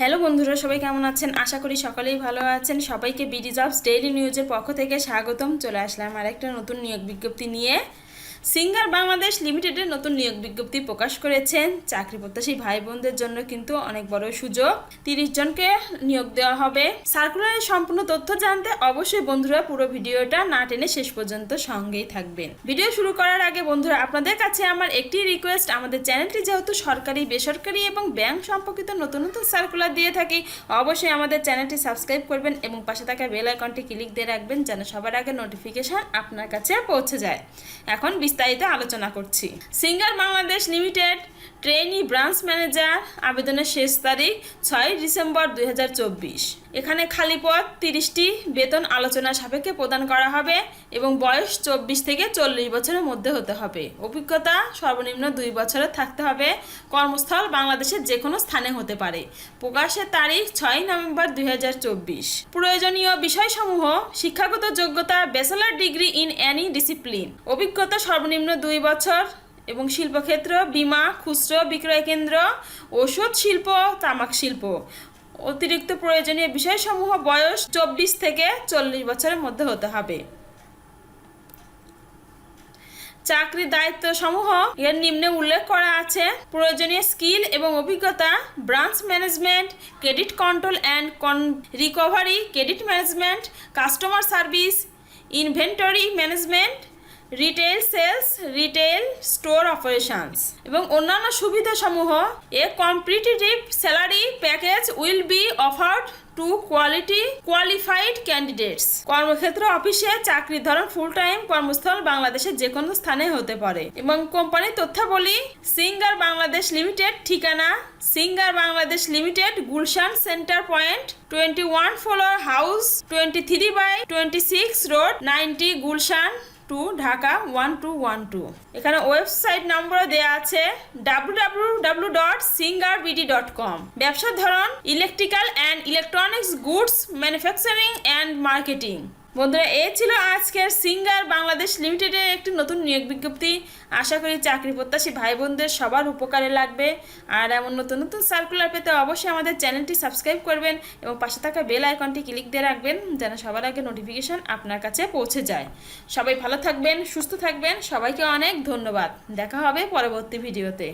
Hello বন্ধুরা, সবাই কেমন আছেন? আশা করি সকলেই ভালো আছেন। সবাইকে বিডি জবস ডেইলি নিউজের পক্ষ থেকে স্বাগতম। চলে আসলাম আর একটা নতুন নিয়োগ বিজ্ঞপ্তি নিয়ে। সিঙ্গার বাংলাদেশ লিমিটেডের নতুন নিয়োগ বিজ্ঞপ্তি প্রকাশ করেছেন। চাকরি প্রত্যাশী ভাই বোনদের জন্য কিন্তু অনেক বড় সুযোগ। তিরিশ জনকে নিয়োগ দেওয়া হবে। সার্কুলারের সম্পূর্ণ তথ্য জানতে অবশ্যই বন্ধুরা পুরো ভিডিওটা না টেনে শেষ পর্যন্ত সঙ্গেই থাকবেন। ভিডিও শুরু করার আগে বন্ধুরা আপনাদের কাছে আমার একটি রিকোয়েস্ট আমাদের চ্যানেলটি যেহেতু সরকারি, বেসরকারি এবং ব্যাংক সম্পর্কিত নতুন নতুন সার্কুলার দিয়ে থাকি, অবশ্যই আমাদের চ্যানেলটি সাবস্ক্রাইব করবেন এবং পাশে থাকা বেল আইকনটি ক্লিক দিয়ে রাখবেন যেন সবার আগে নোটিফিকেশন আপনার কাছে পৌঁছে যায়। এখন বিস্তারিত আলোচনা করছি। Singer Bangladesh limited trainee branch manager আবেদনের শেষ তারিখ ছয় ডিসেম্বর দুই এখানে খালি পদ তিরিশটি বেতন আলোচনা সাপেক্ষে প্রদান করা হবে এবং বয়স চব্বিশ থেকে চল্লিশ বছরের মধ্যে হতে হবে। অভিজ্ঞতা সর্বনিম্ন দুই বছরের থাকতে হবে। কর্মস্থল বাংলাদেশের যে কোনো স্থানে হতে পারে। প্রকাশের তারিখ ছয় নভেম্বর দুই হাজার চব্বিশ। প্রয়োজনীয় বিষয়সমূহ, শিক্ষাগত যোগ্যতা, bachelor degree in any discipline. অভিজ্ঞতা সর্বনিম্ন দুই বছর এবং শিল্পক্ষেত্র, বিমা, খুচরো বিক্রয় কেন্দ্র, ওষুধ শিল্প, তামাক শিল্প। অতিরিক্ত প্রয়োজনীয় বিষয়সমূহ বয়স চব্বিশ থেকে চল্লিশ বছরের মধ্যে হতে হবে। চাকরির দায়িত্ব সমূহ এর নিম্নে উল্লেখ করা আছে। প্রয়োজনীয় স্কিল এবং অভিজ্ঞতা, branch management, credit control and recovery, credit management, customer service, inventory management retail sales retail store operations এবং অন্যান্য সুবিধাসমূহ a competitive salary package will be offered to quality qualified candidates কর্মক্ষেত্র অফিসে চাকরির ধরন ফুল টাইম কর্মস্থল বাংলাদেশের যে কোনো স্থানে হতে পারে। এবং কোম্পানির তথ্যাবলী, সিঙ্গার বাংলাদেশ লিমিটেড ঠিকানা, Singer Bangladesh limited Gulshan centre point twenty one floor house twenty three by twenty six road ninety Gulshan two Dhaka one two one two এখানে ওয়েবসাইট নম্বর দেওয়া আছে W W W dot Singer BD dot com ব্যবসার ধরন electrical and electronics goods manufacturing and marketing বন্ধুরা, এ ছিল আজকের singer Bangladesh লিমিটেডের একটি নতুন নিয়োগ বিজ্ঞপ্তি। আশা করি চাকরি প্রত্যাশী ভাই বোনদের সবার উপকারে লাগবে। আর এমন নতুন নতুন সার্কুলার পেতে অবশ্যই আমাদের চ্যানেলটি সাবস্ক্রাইব করবেন এবং পাশে থাকা বেল আইকনটি ক্লিক দিয়ে রাখবেন যেন সবার আগে নোটিফিকেশন আপনার কাছে পৌঁছে যায়। সবাই ভালো থাকবেন, সুস্থ থাকবেন। সবাইকে অনেক ধন্যবাদ। দেখা হবে পরবর্তী ভিডিওতে